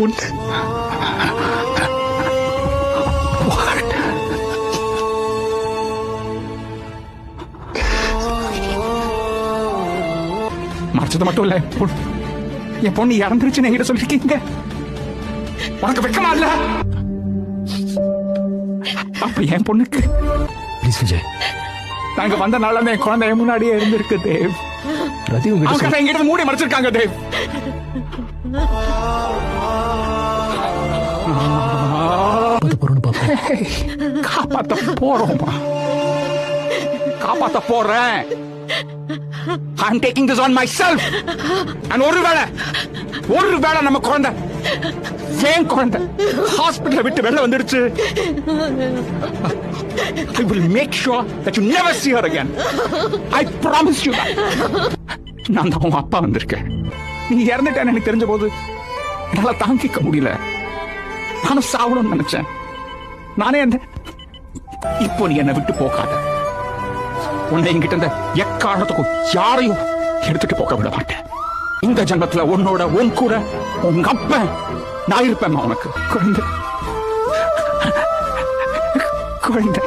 பொண்ணு மறைச்சது மட்டும் இல்ல என் பொண்ணு- இறந்துருச்சுன்னு என்கிட்ட சொல்லிருக்கீங்க. உனக்கு வெக்கமா இல்ல? அப்ப என் பொண்ணுக்கு? ப்ளீஸ் விஜய் நாங்க வந்த இருந்து என் குழந்தை முன்னாடியே இருந்திருக்கு தேவ். ரதி எங்கிட்ட மூடி மறைச்சிருக்காங்க தேவ். காப்பாத்த போறோம்னு காப்பாத்த போறோமா காப்பாத்த போறேன். Taking this on myself and ஒருவேளை ஒருவேளை நம்ம குழந்தை ஏன் குழந்தை ஹாஸ்பிட்டலை விட்டு வெளில வந்துடுச்சு? I will make sure that you never see her again. I promise you நான் தான் உன் அப்பா வந்திருக்கேன். நீ இறந்துட்டேன்னு எனக்கு தெரிஞ்ச போது என்னால் தாங்கிக்க முடியல. நானும் சாகணும்னு நினைச்சேன். நானே அந்த இப்போ நீ என்னை விட்டு போகாத. உன்னை என்கிட்ட இந்த எக்காரணத்துக்கும் யாரையும் எடுத்துட்டு போக விட மாட்டேன். இந்த ஜென்மத்துல உன்னோட உன் கூட உங்க அப்ப நான் இருப்பேன் உனக்கு. குழந்தை. குழந்தை.